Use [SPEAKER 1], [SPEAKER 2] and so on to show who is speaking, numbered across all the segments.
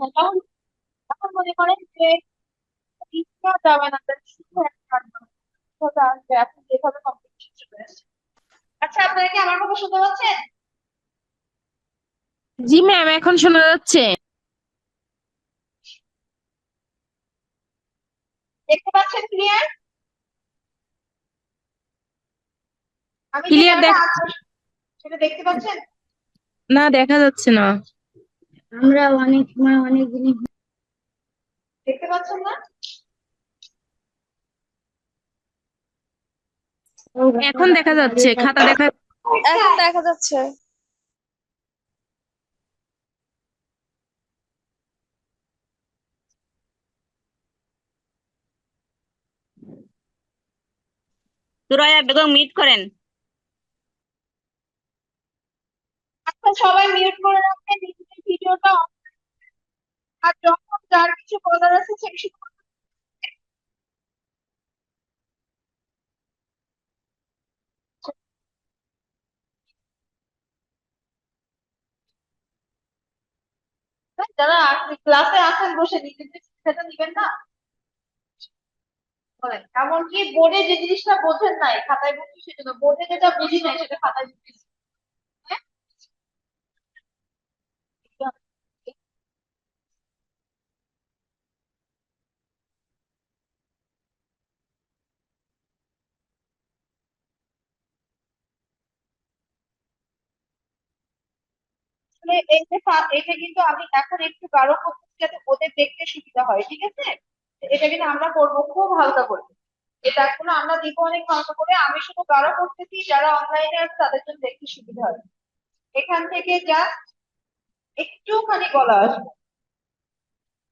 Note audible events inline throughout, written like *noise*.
[SPEAKER 1] তখন তখন মনে করেন যে ইচ্ছা যাবে না শুধু একটা এখন যেভাবে কম্পিটিশন চলে আসছে আচ্ছা আপনারা কি আমার কথা শুনতে পাচ্ছেন
[SPEAKER 2] জি ম্যাম এখন শোনা যাচ্ছে
[SPEAKER 1] দেখতে পাচ্ছেন ক্লিয়ার
[SPEAKER 2] দেখ-
[SPEAKER 1] সেটা দেখতে পাচ্ছেন?
[SPEAKER 2] না দেখা যাচ্ছে না।
[SPEAKER 3] আমরা অনেক সময় অনেক জিনিস
[SPEAKER 1] দেখতে পাচ্ছেন না?
[SPEAKER 2] এখন দেখা যাচ্ছে খাতা দেখা
[SPEAKER 4] এখন দেখা যাচ্ছে।
[SPEAKER 5] সুরাইয়া বেগম মিট করেন।
[SPEAKER 1] সবাই মিউট করে রাখবেন নিজেদের ভিডিওটা আর যখন যার কিছু বলার আছে সে যারা ক্লাসে আছেন, বসে নিজেদের শিক্ষাটা নিবেন না? এমনকি বোর্ডে যে জিনিসটা বোঝেন নাই, খাতায় বুঝি সেজন্য বোর্ডে যেটা বুঝি নাই, সেটা খাতায় বুঝছি আসলে এই যে এটা কিন্তু আমি এখন একটু গাঢ় করতেছি যাতে ওদের দেখতে সুবিধা হয় ঠিক আছে? এটা কিন্তু আমরা করব খুব হালকা করে। এই দাগগুলো আমরা দিব অনেক হালকা করে আমি শুধু গাঢ় করতেছি যারা অনলাইনে আছে তাদের জন্য দেখতে সুবিধা হবে। এখান থেকে জাস্ট একটুখানি গলা আসবে।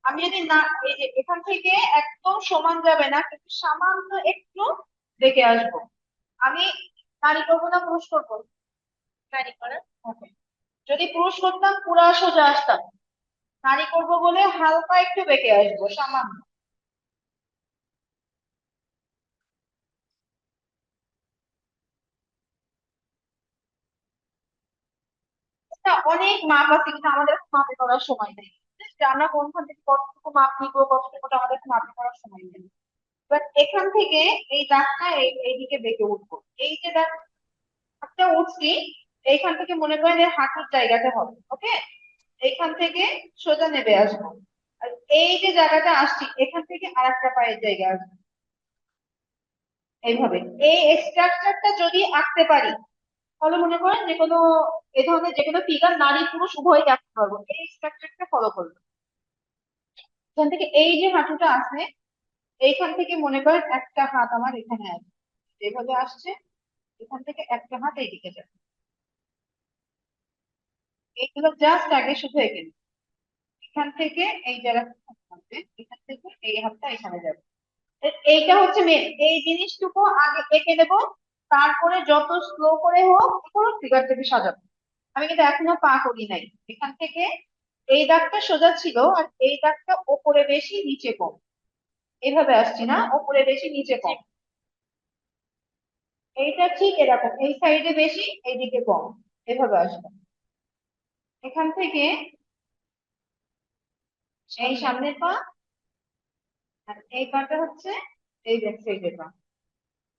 [SPEAKER 1] আমি যদি না এই যে এখান থেকে একদম সমান যাবে না কিন্তু সামান্য একটু দেখে আসব। আমি নারী করব না। পুরুষ করব নারী করার ওকে যদি পুরুষ করতাম, পুরা সোজা আসতাম। নারী করব বলে হালকা একটু বেঁকে আসব, সামান্য। অনেক মাপ আছে কিন্তু আমাদের মাপে করার সময় নেই। আমরা কোনখান থেকে কতটুকু মাপ নিব, কতটুকু আমাদের মাপে করার সময় নেই। বাট এখান থেকে এই দাগটা এই এইদিকে বেঁকে উঠবো। এই যে দাগটা উঠছি এইখান থেকে মনে করেন এর হাঁটুর জায়গাটা হবে ওকে এইখান থেকে সোজা নেবে আসব। আর এই যে জায়গাটা আসছি, এখান থেকে আরেকটা পায়ের জায়গা আসবে। এইভাবে। এই স্ট্রাকচারটা যদি আঁকতে পারি, তাহলে মনে করেন যে কোনো এ ধরনের যে কোনো ফিগার নারী পুরুষ উভয়ই আঁকতে পারব। এই স্ট্রাকচারটা ফলো করব। এখান থেকে এই যে হাঁটুটা আছে, এইখান থেকে মনে করেন একটা হাত আমার এখানে আছে। যেভাবে আসছে, এখান থেকে একটা হাত এইদিকে যাবে। এইগুলো জাস্ট আগে শুধু এঁকে। এখান থেকে এই জায়গা থেকে এই হাতটা এখানে যাবে। এইটা হচ্ছে মেন এই জিনিসটুকু আগে এঁকে নেব, তারপরে যত স্লো করে হোক, পুরো ফিগারটাকে সাজাবো। আমি কিন্তু এখনও পা করি নাই। এখান থেকে এই দাগটা সোজা ছিল আর এই দাগটা ওপরে বেশি, নিচে কম। এভাবে আসছি না, ওপরে বেশি, নিচে কম। এইটা ঠিক এরকম, এই সাইডে বেশি, এইদিকে কম। এভাবে আসবে। এখান থেকে এই সামনের পা আর এই পাটা হচ্ছে এই ব্যাক সাইডের পা।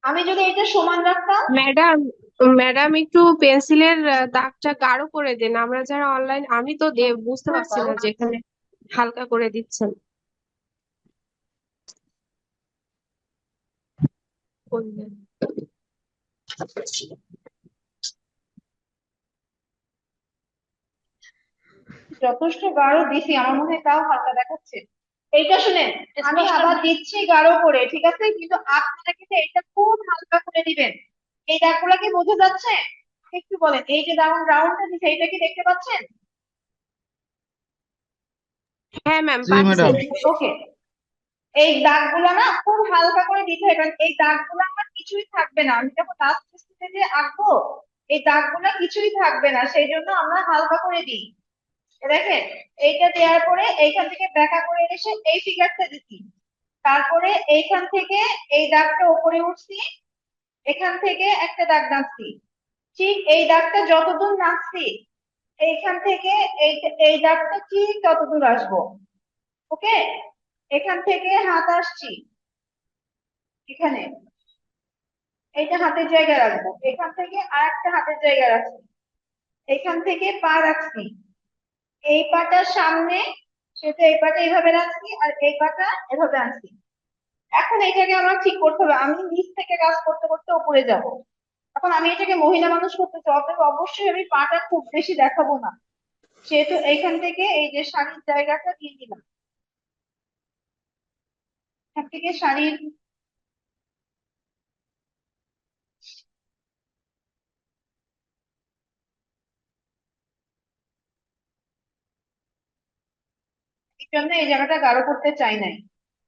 [SPEAKER 1] আমি যদি এটা সমান রাখতাম
[SPEAKER 6] ম্যাডাম ম্যাডাম একটু পেন্সিলের দাগটা গাঢ় করে দেন। আমরা যারা অনলাইন আমি তো বুঝতে পারছি না যেখানে হালকা করে দিচ্ছেন। করবেন।
[SPEAKER 1] যথেষ্ট গাঢ় দিছি আমার মনে হয় তাও হালকা দেখাচ্ছে। এইটা শুনেন আমি আবার দিচ্ছি গাঢ় করে ঠিক আছে? কিন্তু আপনারা কিন্তু এটা খুব হালকা করে দিবেন। এই দাগগুলা কি বোঝা যাচ্ছে? একটু বলেন এই যে রাউন্ড রাউন্ডটা দিছে এটা কি দেখতে পাচ্ছেন?
[SPEAKER 6] হ্যাঁ ম্যাম
[SPEAKER 1] ওকে এই দাগগুলা না খুব হালকা করে দিতে হবে কারণ এই দাগগুলো আমার কিছুই থাকবে না। আমি যখন লাস্ট স্টেজে আঁকবো এই দাগগুলা কিছুই থাকবে না সেই জন্য আমরা হালকা করে দিই। দেখেন, এইটা দেওয়ার পরে এইখান থেকে ব্যাকা করে এসে এই ফিগারটা দিচ্ছি। তারপরে এইখান থেকে এই দাগটা উপরে উঠছি, এখান থেকে একটা দাগ নাচছি। ঠিক এই দাগটা যতদূর নাচছি, এইখান থেকে এই এই দাগটা ঠিক ততদূর আসব। ওকে? এখান থেকে হাত আসছি। এখানে। এইটা হাতের জায়গা রাখব। এখান থেকে আর একটা হাতের জায়গা রাখছি। এখান থেকে পা রাখছি। এই পাটার সামনে সেটা এই পাটা এইভাবে রাখছি আর এই পাটা এভাবে আনছি। এখন এইটাকে আমার ঠিক করতে হবে। আমি নিচ থেকে কাজ করতে করতে উপরে যাব। এখন আমি এটাকে মহিলা মানুষ করতে চাই অবশ্যই আমি পাটা খুব বেশি দেখাবো না। সেহেতু এইখান থেকে এই যে শাড়ির জায়গাটা দিয়ে দিলাম। এখান থেকে শাড়ির জন্য এই জায়গাটা গাঢ় করতে চাই নাই।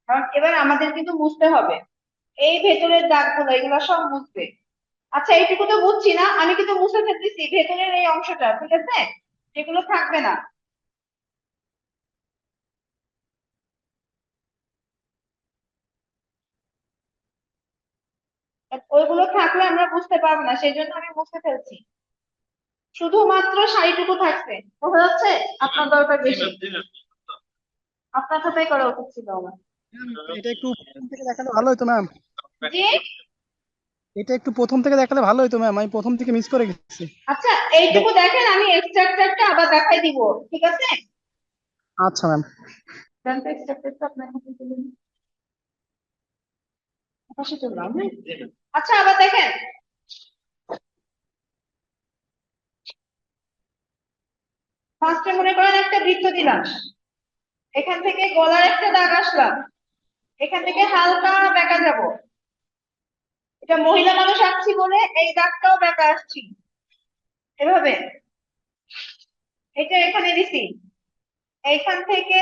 [SPEAKER 1] কারণ এবার আমাদের কিন্তু মুছতে হবে এই ভেতরের দাগগুলো এগুলো সব মুছবে আচ্ছা এইটুকু তো বুঝছি না আমি কিন্তু মুছে ফেলতেছি ভেতরের এই অংশটা ঠিক আছে? যেগুলো থাকবে না। ওইগুলো থাকলে আমরা বুঝতে পারব না সেই জন্য আমি মুছে ফেলছি। শুধুমাত্র শাড়িটুকু থাকছে বোঝা যাচ্ছে? আপনার দরকার বেশি। আপনার সাথেই করা উচিত ছিল আমার।
[SPEAKER 7] এটা একটু প্রথম থেকে দেখালে ভালো হতো ম্যাম
[SPEAKER 1] জি?
[SPEAKER 7] এটা একটু প্রথম থেকে দেখালে ভালো হতো ম্যাম আমি প্রথম থেকে মিস করে গেছি।
[SPEAKER 1] আচ্ছা এইটুকু দেখেন আমি এক্সট্রাক্টরটা আবার দেখাই দিব ঠিক আছে?
[SPEAKER 7] আচ্ছা ম্যাম
[SPEAKER 1] আপনার হাতে। পাশে হ্যাঁ? আচ্ছা আবার দেখেন। ফার্স্টে মনে করেন একটা বৃত্ত দিলাম। এখান থেকে গলার একটা দাগ আসলাম এখান থেকে হালকা বেঁকা যাব। এটা মহিলা মানুষ আসছি বলে এই দাগটাও বেঁকা আসছি। এভাবে। এটা এখানে দিছি। এইখান থেকে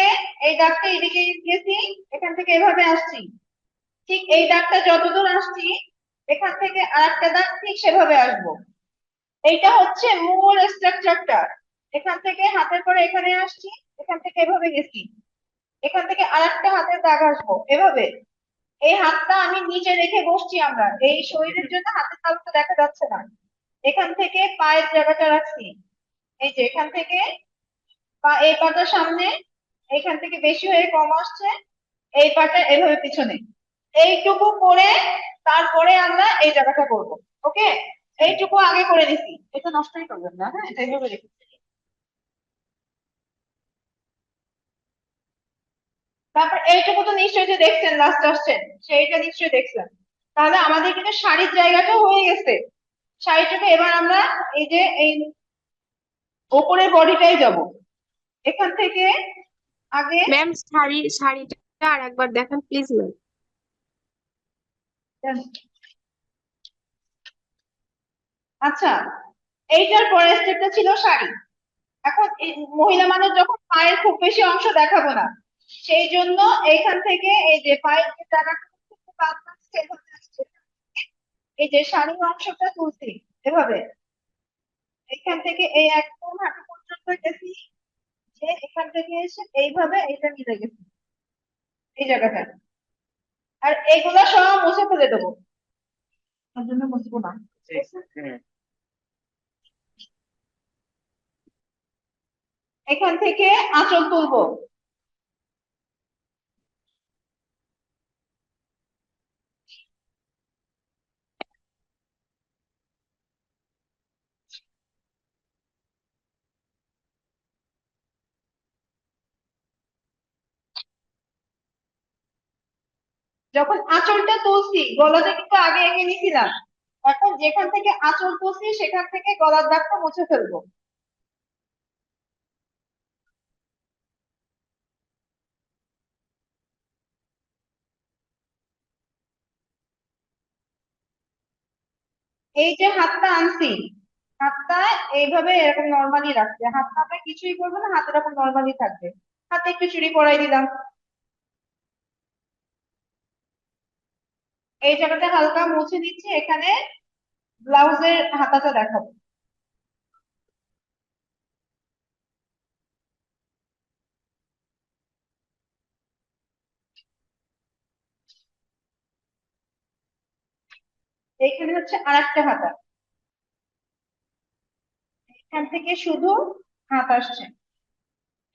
[SPEAKER 1] এই দাগটা এদিকে গেছি এখান থেকে এভাবে আসছি। ঠিক এই দাগটা যতদূর আসছি, এখান থেকে আরেকটা দাগ ঠিক সেভাবে আসব। এইটা হচ্ছে মূল স্ট্রাকচারটা এখান থেকে হাতের পরে এখানে আসছি, এখান থেকে এভাবে গেছি। এখান থেকে আরেকটা হাতের দাগ আসব। এভাবে। এই হাতটা আমি নিচে রেখে বসছি আমরা। এই শরীরের জন্য হাতের তালুটা দেখা যাচ্ছে না। এখান থেকে পায়ের জায়গাটা রাখছি। এই যে এখান থেকে পা, এই পাটার সামনে, এখান থেকে বেশি হয়ে কম আসছে, এই পাটা এভাবে পিছনে। এইটুকু করে তারপরে আমরা এই জায়গাটা করব। ওকে? এইটুকু আগে করে নিছি। এটা নষ্টই করবেন না হ্যাঁ? এটা এইভাবে রেখে তারপর এইটুকু তো নিশ্চয়ই যে দেখছেন লাস্ট আসছেন সেইটা নিশ্চয়ই দেখছেন। তাহলে আমাদের কিন্তু শাড়ির জায়গাটাও হয়ে গেছে। শাড়িটাকে এবার আমরা এই যে এই ওপরের বডিটাই যাব। এখান থেকে আগে
[SPEAKER 6] ম্যাম শাড়ি শাড়িটা আর একবার দেখান প্লিজ ম্যাম
[SPEAKER 1] আচ্ছা এইটার পরের স্টেপটা ছিল শাড়ি। এখন মহিলা মানুষ যখন পায়ের খুব বেশি অংশ দেখাবো না সেই জন্য এইখান থেকে এই যে পায়ের জায়গাটা আসছে। এই যে অংশটা তুলছি এভাবে। এখান থেকে এই একদম হাঁটু পর্যন্ত গেছি। যে এখান থেকে এসে এইভাবে এটা মিলে গেছে। এই জায়গাটা। আর এগুলা সব মুছে ফেলে দেবো। তার জন্য মুছবো না। এখান থেকে আঁচল তুলবো। যখন আঁচলটা তুলছি গলাটা কিন্তু আগে এঁকে নিছিলাম এখন যেখান থেকে আঁচল তুলছি, সেখান থেকে গলার দাগটা মুছে ফেলব। এই যে হাতটা আনছি, হাতটা এইভাবে এরকম নর্মালি রাখছে। হাতটা আমরা কিছুই করব না, হাত এরকম নর্মালি থাকবে। হাতে একটু চুড়ি পরাই দিলাম। এই জায়গাটা হালকা মুছে দিচ্ছি এখানে ব্লাউজের হাতাটা দেখাবো। এইখানে হচ্ছে আর একটা হাতা। এখান থেকে শুধু হাত আসছে।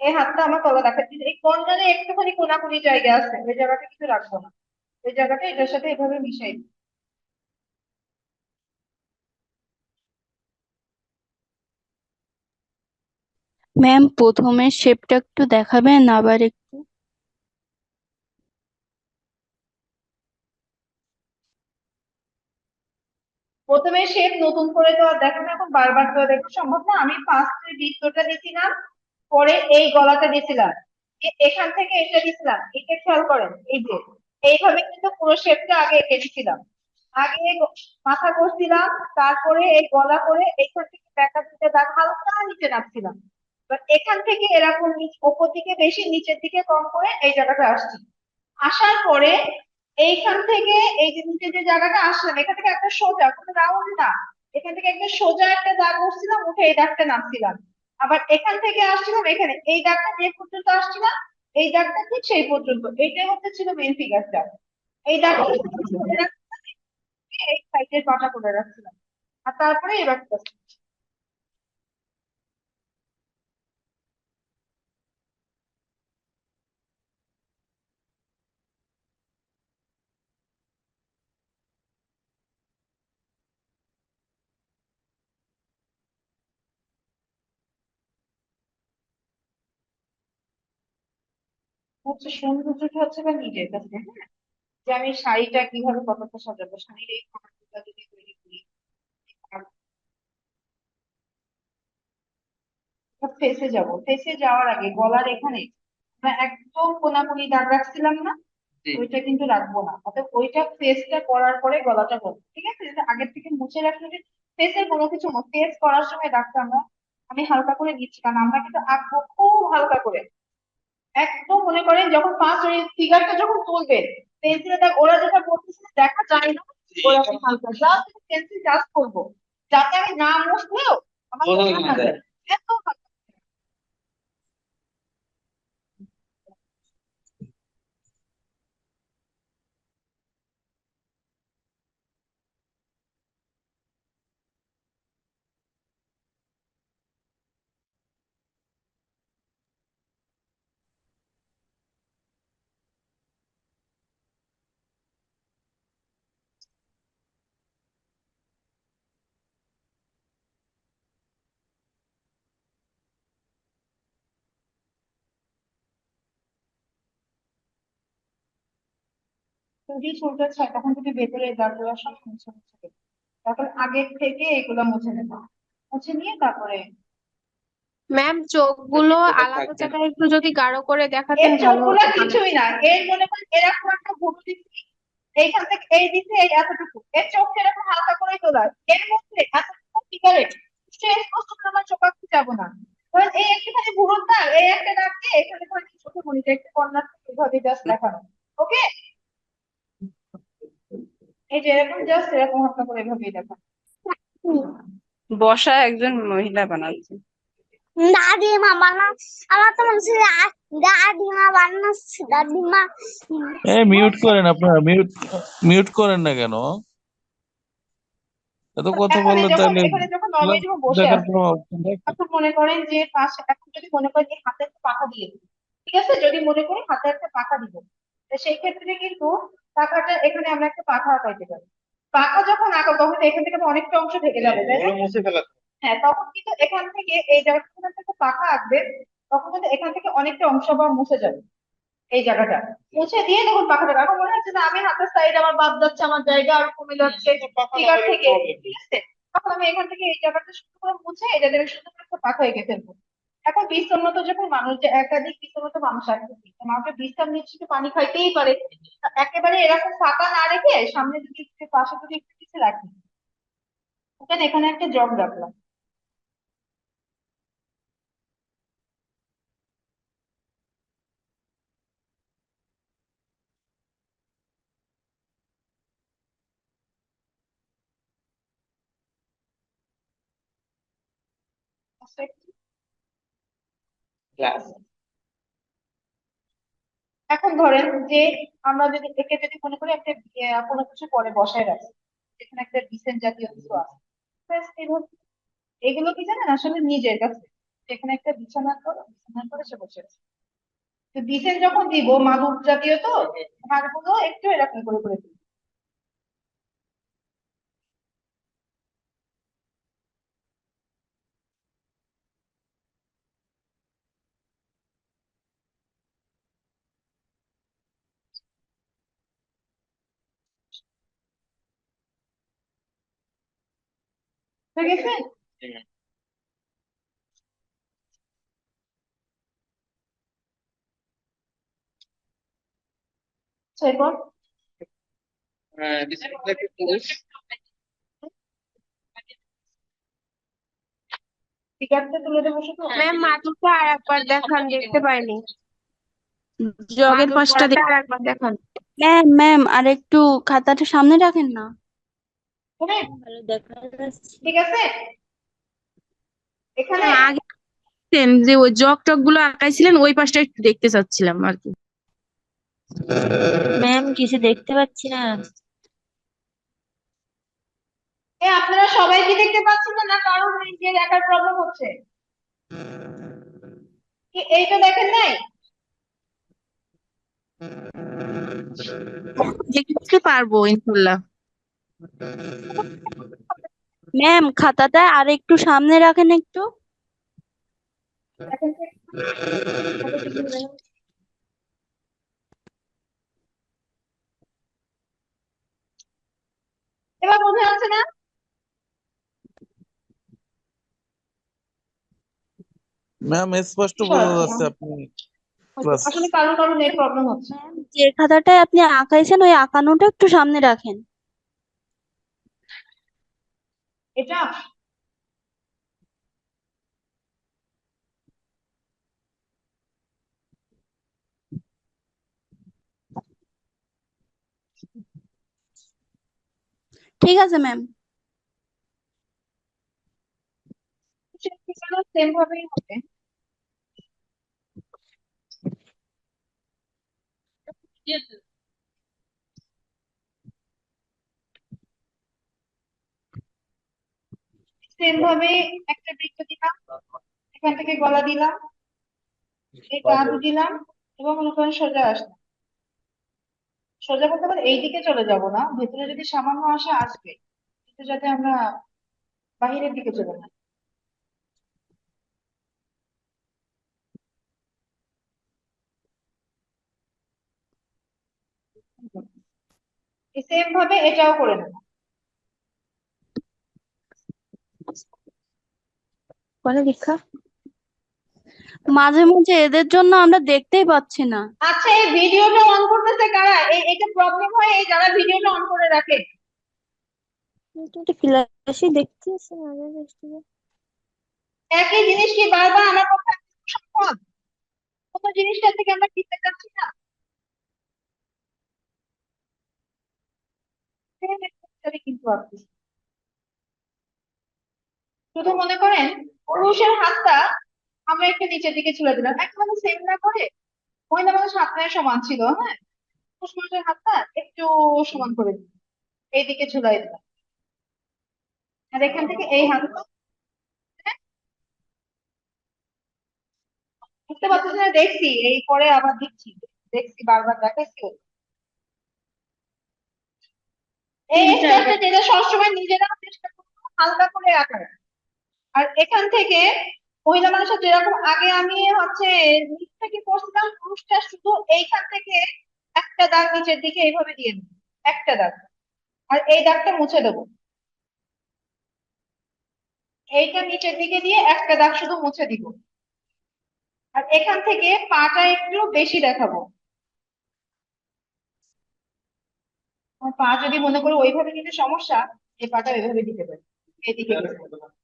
[SPEAKER 1] এই হাতটা আমার তলা দেখাচ্ছি। এই কর্নারে একটুখানি কোনাকুনি জায়গা আছে, ওই জায়গাটা কিছু রাখব না। ওই জায়গাটা এটার সাথে এভাবে মিশাই দিই।
[SPEAKER 4] ম্যাম প্রথমে শেপটা একটু দেখাবেন আবার একটু?
[SPEAKER 1] প্রথমে শেপ নতুন করে তো আর দেখো এখন বারবার করে দেখো সম্ভব না? আমি ফার্স্টে বৃত্তটা দিয়েছিলাম পরে এই গলাটা দিয়েছিলাম। এ- এখান থেকে এটা দিয়েছিলাম এটা খেয়াল করেন এই যে। এইভাবে কিন্তু পুরো শেপটা আগে এঁকে দিয়েছিলাম আগে মাথা করছিলাম, তারপরে এই গলা করে এখান থেকে ব্যাকা দিকে দাগ হালকা নিচে নামছিলাম। এবার এখান থেকে এরকম ওপর দিকে বেশি, নিচের দিকে কম করে এই জায়গাটা আসছি। আসার পরে এইখান থেকে এই যে নিচে যে জায়গাটা আসলাম, এখান থেকে একটা সোজা, কোনো রাউন্ড না। এখান থেকে একটা সোজা একটা দাগ উঠছিলাম উঠে এই দাগটা নামছিলাম। আবার এখান থেকে আসছিলাম, এখানে এই দাগটা যে পর্যন্ত আসছিলাম এই দাগটা ঠিক সেই পর্যন্ত। এইটাই হচ্ছে ছিল মেন ফিগারটা এই দাগটা *laughs* এই সাইডের পাটা করে রাখছিলাম। আর তারপরে এবার হচ্ছে সৌন্দর্যটা হচ্ছে বা নিজের কাছে হ্যাঁ? যে আমি শাড়িটা কীভাবে কতটা সাজাবো শাড়ির এই খন্ডটা যদি তৈরি করি ফেসে যাব। ফেসে যাওয়ার আগে গলার এখানে একদম কোনাকুনি দাগ রাখছিলাম না ওইটা কিন্তু রাখব না। অর্থাৎ ওইটা ফেসটা করার পরে গলাটা করব ঠিক আছে? যেটা আগের থেকে মুছে রাখলে যে ফেসের কোনো কিছু ফেস করার সময় দাগটা আমরা আমি হালকা করে দিচ্ছি কারণ আমরা কিন্তু আঁকবো খুব হালকা করে। একদম মনে করেন যখন পাঁচ ওই ফিগারটা যখন তুলবেন পেন্সিলে দেখ ওরা যেটা করতেছে দেখা যায় না। ওরা হালকা। জাস্ট পেন্সিল জাস্ট করব। যাতে আমি না মুছলেও আমার বোঝা যদি চুলটা ছায় তখন যদি ভেতরে দাগগুলো সব মুছে মুছে দেবে তখন আগের থেকে এগুলো মুছে নেব। মুছে নিয়ে তারপরে
[SPEAKER 6] ম্যাম চোখগুলো আলাদা জায়গায় একটু যদি গাঢ় করে দেখাতেন
[SPEAKER 1] এর
[SPEAKER 6] ভালো
[SPEAKER 1] চোখগুলো
[SPEAKER 6] হতো
[SPEAKER 1] কিছুই না। এর মনে করেন এরকম একটা ভুরু দিচ্ছি এইখান থেকে এই দিচ্ছে এই এতটুকু। এর চোখ এরকম হালকা করে তোলা। এর মধ্যে এতটুকু ফিগারে স্পষ্ট করে আমার চোখ আঁকতে যাব না। ধরেন এই একটুখানি ভুরুর দাগ এই একটা দাগ দিয়ে এখানে করে চোখে মনিটা একটু কর্নার থেকে এভাবে জাস্ট দেখানো। ওকে এই যে এরকম জাস্ট এরকম হালকা করে এভাবেই দেখানো
[SPEAKER 5] বসা একজন মহিলা বানাচ্ছে।
[SPEAKER 3] দাদিমা আমার তো মনে হচ্ছে দা- দাদিমা বানাচ্ছে দাদিমা
[SPEAKER 8] এ মিউট করেন আপনারা মিউট মিউট করেন না কেন? এত কথা বললে তাহলে
[SPEAKER 1] এখানে মনে করেন যে পাশে এখন যদি মনে করেন যে হাতে একটা পাখা দিয়ে ঠিক আছে? যদি মনে করি হাতে একটা পাখা দিব তো সেই ক্ষেত্রে কিন্তু পাখাটা এখানে আমরা একটা পাখা আঁকাইতে পারি। পাখা যখন আঁকা তখন এখান থেকে তো অনেকটা অংশ ঢেকে যাবে তাই না? হ্যাঁ তখন কিন্তু এখান থেকে এই জায়গাটা যখন পাখা আঁকবে তখন কিন্তু এখান থেকে অনেকটা অংশ বা মুছে যাবে এই জায়গাটা। মুছে দিয়ে তখন পাখাটা এখন মনে হচ্ছে না আমি হাতের সাইড আমার বাদ যাচ্ছে আমার জায়গা আর কমে যাচ্ছে ফিগার থেকে। ঠিক আছে? তখন আমি এখান থেকে এই জায়গাটা সুন্দর করে মুছে এই জায়গাটা সুন্দর করে একটা পাখা এঁকে ফেলব। এখন বিস্তন্নত যখন মানুষ একাধিক বিস্তন্নত মানুষ আছে মানুষের বিশ্রাম নিচ্ছে পানি খাইতেই পারে। একেবারে এরকম ফাঁকা না রেখে সামনে যদি একটু পাশে যদি একটু কিছু রাখি। ওখানে এখানে একটা জগ রাখলাম। আচ্ছা, একটু এখন ধরেন যে আমরা যদি, একে যদি মনে করি একটা কোনো কিছু পরে বসায় রাখি এখানে একটা ডিসেন্ট জাতীয় কিছু আছে এগুলো কি জানেন? আসলে নিজের কাছে। এখানে একটা বিছানা করো, বিছানা করে সে বসে আছে। তো ডিসেন্ট যখন দিব মাদুর জাতীয় তো হাড়গুলো একটু এরকম করে করে দিই হয়ে গেছে এরপর ঠিক আছে তুলে দেবো শুধু
[SPEAKER 6] ম্যাম আর একবার দেখান দেখতে পাইনি
[SPEAKER 2] জগের পাশটা
[SPEAKER 6] আর একবার দেখান
[SPEAKER 4] ম্যাম ম্যাম আর একটু খাতাটা সামনে রাখেন না?
[SPEAKER 1] এখানে?
[SPEAKER 4] ভালো দেখা যাচ্ছে।
[SPEAKER 1] ঠিক আছে? এখানে?
[SPEAKER 2] আগে যে ওই জগ টগগুলো আঁকাইছিলেন ওই পাশটা একটু দেখতে চাচ্ছিলাম আর কি।
[SPEAKER 4] ম্যাম কিছু দেখতে পাচ্ছি না।
[SPEAKER 1] এ আপনারা সবাই কি দেখতে পাচ্ছেন না? কারোর যে দেখার প্রবলেম হচ্ছে। কি এইটা দেখেন নাই?
[SPEAKER 2] দেখতে পারব ইনশাল্লাহ।
[SPEAKER 4] ম্যাম খাতাটা আর একটু সামনে রাখেন একটু।
[SPEAKER 1] এবার বোঝা যাচ্ছে না?
[SPEAKER 8] ম্যাম স্পষ্ট বোঝা যাচ্ছে আপনি
[SPEAKER 1] আসলে কারও কারও নেট প্রবলেম হচ্ছে।
[SPEAKER 4] যে খাতাটায় আপনি আঁকাইছেন ওই আঁকানোটা একটু সামনে রাখেন।
[SPEAKER 1] এটা
[SPEAKER 4] ঠিক আছে ম্যাম
[SPEAKER 1] সেম ভাবেই হবে। সেম ভাবে একটা বৃত্ত দিলাম এখান থেকে গলা দিলাম এই কাঁধ দিলাম এবং মনে করেন সোজা আসলাম সোজা বলতে পারে এই দিকে চলে যাব না ভেতরে যদি সামান্য আসে আসবে কিন্তু যাতে আমরা বাহিরের দিকে চলে না সেম ভাবে এটাও করে নেব।
[SPEAKER 4] বলে দীক্ষা। মাঝে মাঝে এদের জন্য আমরা দেখতেই পাচ্ছি না।
[SPEAKER 1] আচ্ছা এই ভিডিওটা অন করতেছে কারা? এই এটা প্রবলেম হয় এই যারা ভিডিওটা অন করে রাখে।
[SPEAKER 4] ফ্ল্যাশে
[SPEAKER 1] একই জিনিস কি বারবার আমার পক্ষে সম্ভব? কোনো জিনিসটা থেকে আমরা ফিরতে চাচ্ছি না? কিন্তু আপনি শুধু মনে করেন পুরুষের হাতটা আমরা একটু নিচের দিকে ছুড়ে দিলাম। একদম সেম না করে মহিলা মানুষ হাতটায় সমান ছিল হ্যাঁ? পুরুষ মানুষের হাতটা একটু সমান করে দিলাম। এইদিকে ঝুলাই দিলাম। আর এখান থেকে এই হাতটা হ্যাঁ? বুঝতে পারতেছি না? দেখছি এই পরে আবার দিচ্ছি। দেখছি বারবার দেখাচ্ছি। এই স্টাইলটা যেটা সবসময় নিজেরা চেষ্টা করব হালকা করে আঁকার। আর এখান থেকে মহিলা মানুষের যেরকম আগে আমি হচ্ছে নিচ থেকে করছিলাম পুরুষটা শুধু এইখান থেকে একটা দাগ নিচের দিকে এইভাবে দিয়ে দেবো, একটা দাগ। আর এই দাগটা মুছে দেবো। এইটা নিচের দিকে দিয়ে একটা দাগ শুধু মুছে দিব। আর এখান থেকে পাটা একটু বেশি দেখাবো। পা যদি মনে করো ওইভাবে দিতে সমস্যা, এই পাটা ওইভাবে দিতে পারি। এদিকে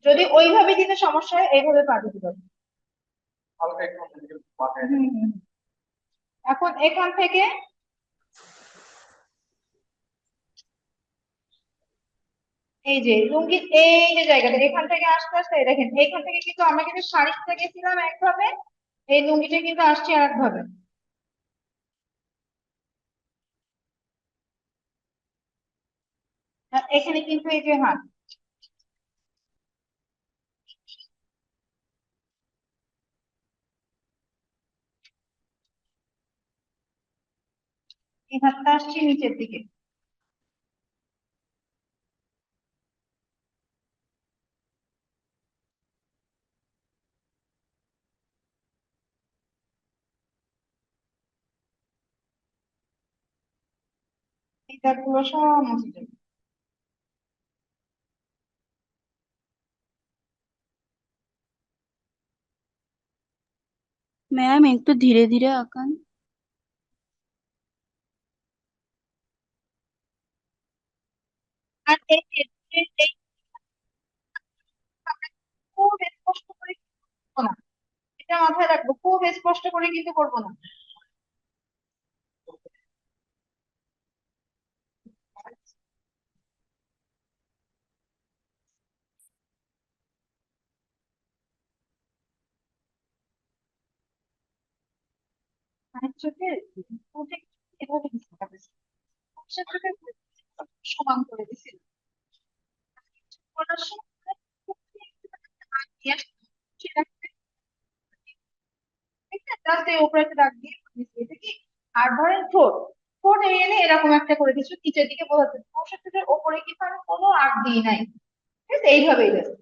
[SPEAKER 1] যদি ওইভাবে দিতে সমস্যা হয় এইভাবে পা দিতে। এখন এখান থেকে এই যে লুঙ্গি এই যে জায়গাটা এখান থেকে আস্তে আস্তে দেখেন এখান থেকে কিন্তু আমরা কিন্তু শাড়িতে গেছিলাম একভাবে এই লুঙ্গিটা কিন্তু আসছে আর একভাবে এখানে কিন্তু এই যে হাত এই হাতটা আসছে নিচের দিকে।
[SPEAKER 4] ম্যাম একটু ধীরে ধীরে আঁকান।
[SPEAKER 1] আর এই খুব স্পষ্ট করে না এটা মাথায় রাখব খুব স্পষ্ট করে কিন্তু করব না চোখে এভাবে সমান করে দিছিল করার সময় আগে সেটা জাস্ট এই উপরে দাগ দিয়ে এটা কি আর ধরেন ঠোঁট? ঠোঁট এনে এরকম একটা করে দিকে বোঝাতে কোনো নাই। ঠিক আছে? এইভাবেই জাস্ট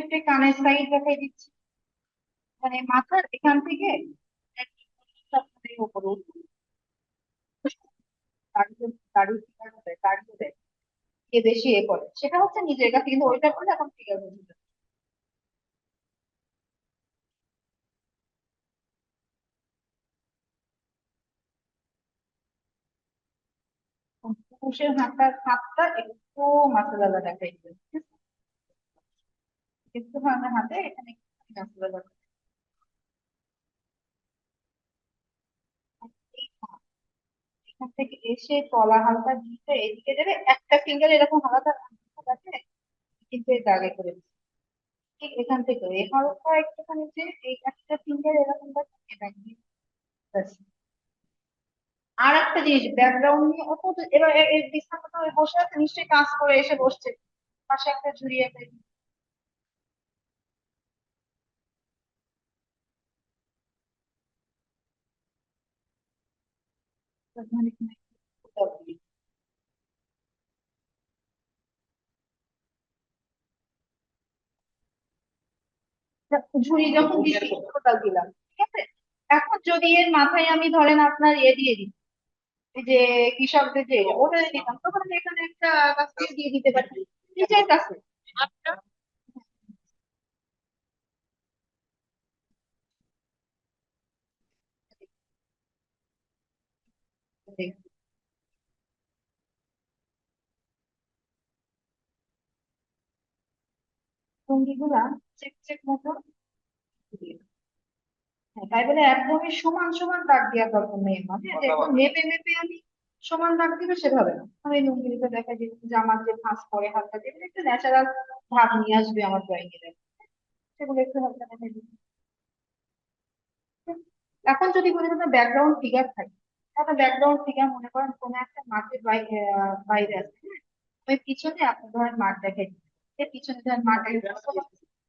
[SPEAKER 1] একটা কানের সাইড দেখাই দিচ্ছি। মানে মাথার এখান থেকে উপরে সেটা হচ্ছে নিজের কাছে, কিন্তু ওইটা করলে এখন পুরুষের হাতটার হাতটা একটু মাথাদালা দেখাই দিবে। আমার হাতে এখানে এখান থেকে এসে হালকা দিতে এদিকে যাবে একটা ফিঙ্গার এরকম হালকা আছে কিন্তু দাগে করে ঠিক এখান থেকে হালকা একটুখানি যে এই একটা ফিঙ্গার এরকম। আর একটা জিনিস ব্যাকগ্রাউন্ড নিয়ে অত এবার এ- এই বিছানাটা বসে আছে, নিশ্চয়ই কাজ করে এসে বসছে। পাশে একটা ঝুড়ি মানে এখানে কোথাও দিই। ঝুড়ি যখন দিচ্ছি দিলাম ঠিক আছে? এখন যদি এর মাথায় আমি ধরেন আপনার ইয়ে দিয়ে দিই যে কৃষকদের যে ওটা দিতাম তখন আমি এখানে একটা দিয়ে দিতে পারি। নিচের কাছে আচ্ছা চেক চেক মতো হ্যাঁ তাই বলে একদমই সমান সমান দাগ দেওয়ার দরকার নেই আমার। হ্যাঁ একদম মেপে মেপে আমি সমান দাগ দিবে সেভাবে না। আমি লুঙ্গিতে দেখা যায় যে আমার যে ভাঁজ পরে হালকা যেগুলো একটু ন্যাচারাল ভাব নিয়ে আসবে আমার ড্রয়িং এর সেগুলো একটু হালকা দেখা দিবে এখন যদি বলি তোমার ব্যাকগ্রাউন্ড ফিগার থাকে তাহলে ব্যাকগ্রাউন্ড ফিগার মনে করেন কোনো একটা মাঠের বাইরে আছে হ্যাঁ? ওই পিছনে আপনি ধরেন মাঠ দেখাই দিবেন পিছনে ধরেন মাঠ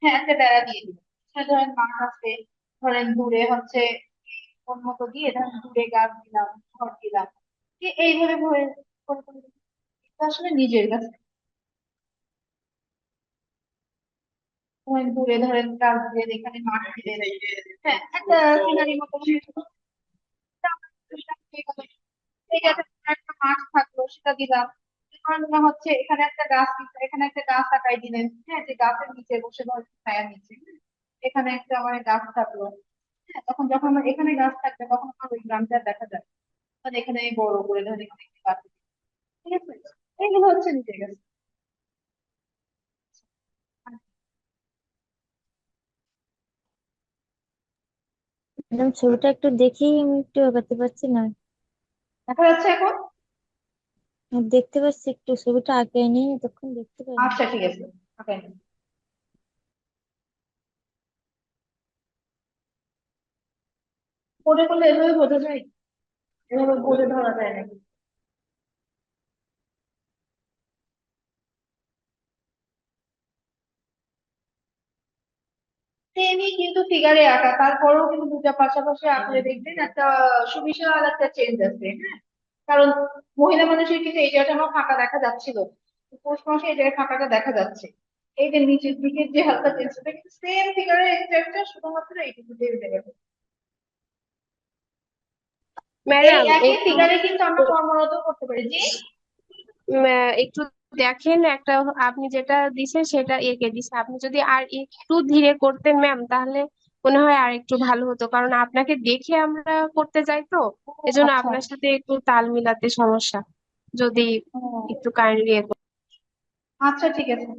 [SPEAKER 1] হ্যাঁ একটা বেড়া দিয়ে দিবেন সেটা ধরেন মাঠ আছে, ধরেন দূরে হচ্ছে দিয়ে ধরেন দূরে গাছ দিলাম, ঘর দিলাম। যে এইভাবে। এটা আসলে নিজের কাছে। ধরেন দূরে, ধরেন গাছ এখানে মাঠ হ্যাঁ একটা সিনারি মতো একটা মাঠ থাকল, সেটা দিলাম। হচ্ছে এখানে একটা গাছ এখানে একটা গাছ আঁকাই দিলেন হ্যাঁ যে গাছের নিচে বসে ধরেন ছায়া নিচে এখানে একটা আমার গাছ থাকল হ্যাঁ তখন যখন আমার এখানে গাছ থাকবে তখন আমার ওই গ্রামটা দেখা যাবে। তখন এখানে আমি বড় করে ধরেন এখানে একটা গাছ ঠিক আছে? এইগুলো হচ্ছে কাছে।
[SPEAKER 3] ম্যাডাম ছবিটা একটু দেখি আমি একটু আগাতে পারছি না।
[SPEAKER 1] দেখা যাচ্ছে এখন?
[SPEAKER 3] হ্যাঁ, দেখতে পাচ্ছি একটু ছবিটা আঁকে নি তখন দেখতে পাই
[SPEAKER 1] আচ্ছা ঠিক আছে। আঁকে নিই। করলে এভাবে বোঝা যায়? এভাবে বলে ধরা যায় নাকি? কিন্তু ফিগারে আঁকা তারপরেও কিন্তু দুটা পাশাপাশি আঁকলে হ্যাঁ। দেখবেন একটা সুবিশাল একটা চেঞ্জ আছে হ্যাঁ? কারণ মহিলা মানুষের কিন্তু এই জায়গাটা আমার ফাঁকা দেখা যাচ্ছিল। পুরুষ মানুষের এই জায়গায় ফাঁকাটা দেখা যাচ্ছে। এই যে নিচের দিকের যে হালকা চেঞ্জটা কিন্তু সেম ফিগারে একটা শুধুমাত্র এইটুকু
[SPEAKER 6] ম্যাডাম
[SPEAKER 1] একই ফিগারে কিন্তু আমরা কর্মরত করতে পারি। জি?
[SPEAKER 6] একটু দেখেন একটা আপনি যেটা দিছেন সেটা এঁকে দিছে। আপনি যদি আর একটু ধীরে করতেন ম্যাম তাহলে মনে হয় আর একটু ভালো হতো। কারণ আপনাকে দেখে আমরা করতে যাই তো এজন্য
[SPEAKER 1] আচ্ছা।
[SPEAKER 6] আপনার সাথে একটু তাল মিলাতে সমস্যা। যদি একটু কাইন্ডলি
[SPEAKER 1] আচ্ছা ঠিক আছে।